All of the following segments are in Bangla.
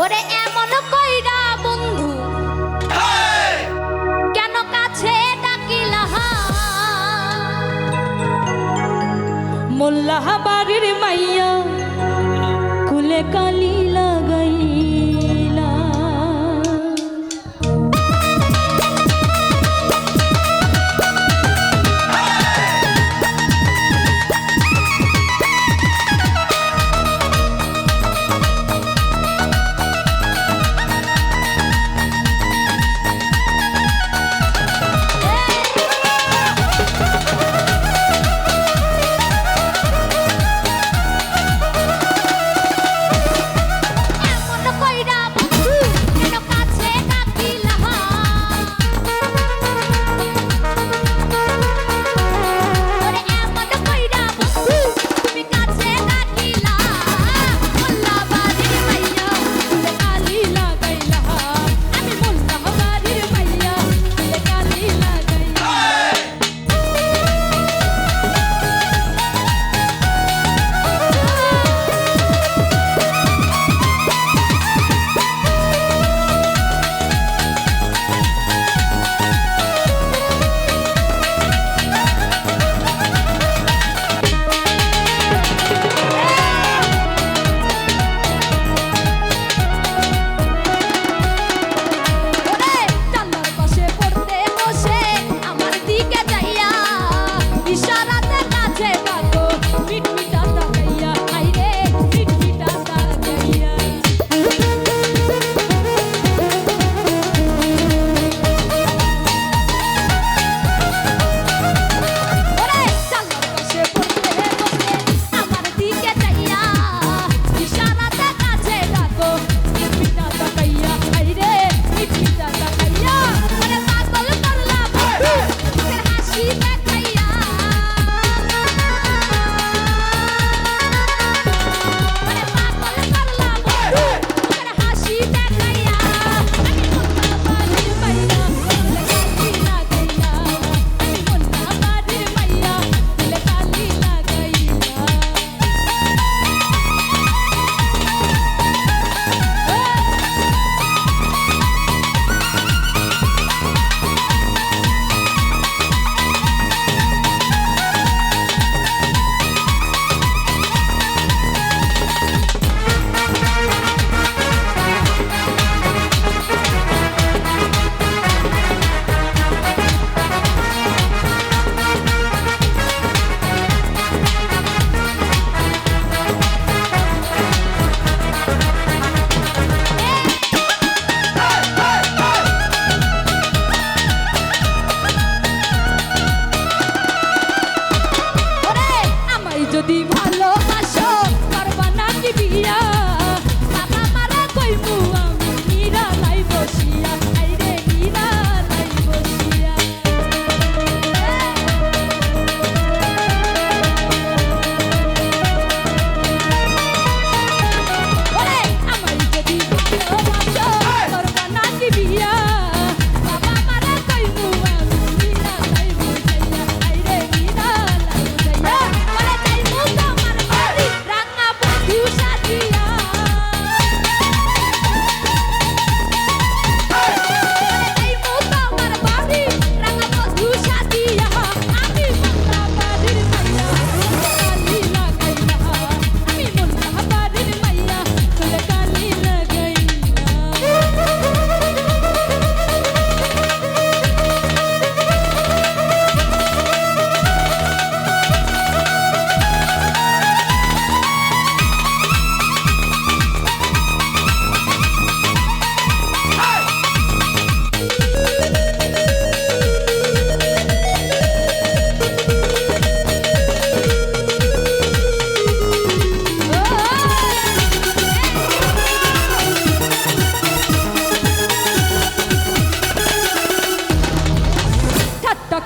ওরে এমন কইরা বন্ধু। কেন কাছে ডাকিলাহা মোল্লাহ বাড়ির মাইয়া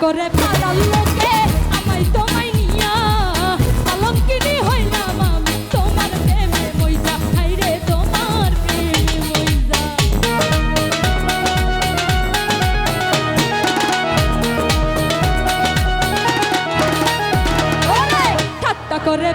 করে পাড়ার লোকে, আমায় তোমায় নিয়া পালঙ্কিনি তোমার প্রেমে মইজা খাই রে তোমার প্রেমে করে